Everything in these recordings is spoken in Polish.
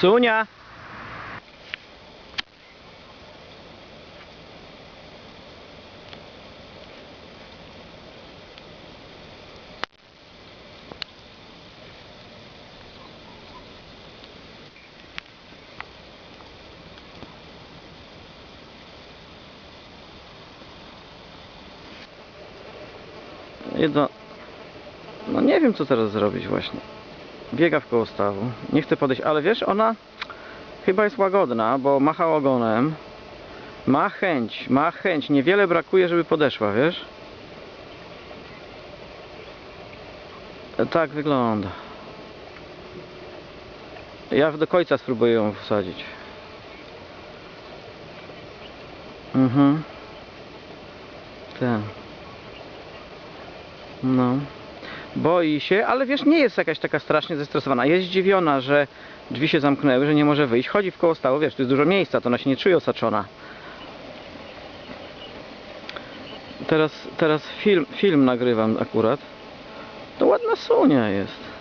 Sunia! Jedno... No nie wiem co teraz zrobić właśnie. Biega w koło stawu. Nie chce podejść, ale wiesz, ona chyba jest łagodna, bo macha ogonem. Ma chęć, ma chęć. Niewiele brakuje, żeby podeszła, wiesz? Tak wygląda. Ja do końca spróbuję ją wsadzić. Mhm. Tak. No. Boi się, ale wiesz, nie jest jakaś taka strasznie zestresowana. Jest zdziwiona, że drzwi się zamknęły, że nie może wyjść. Chodzi w koło stawu, wiesz, tu jest dużo miejsca, to ona się nie czuje osaczona. Teraz, teraz film, film nagrywam akurat. To ładna sunia jest.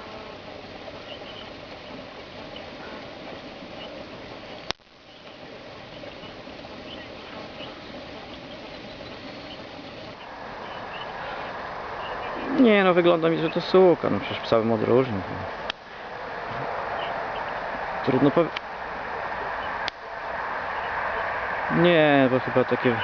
Nie no, wygląda mi, że to suka. No przecież cały odróżnił. Trudno powiedzieć. Nie, bo chyba takie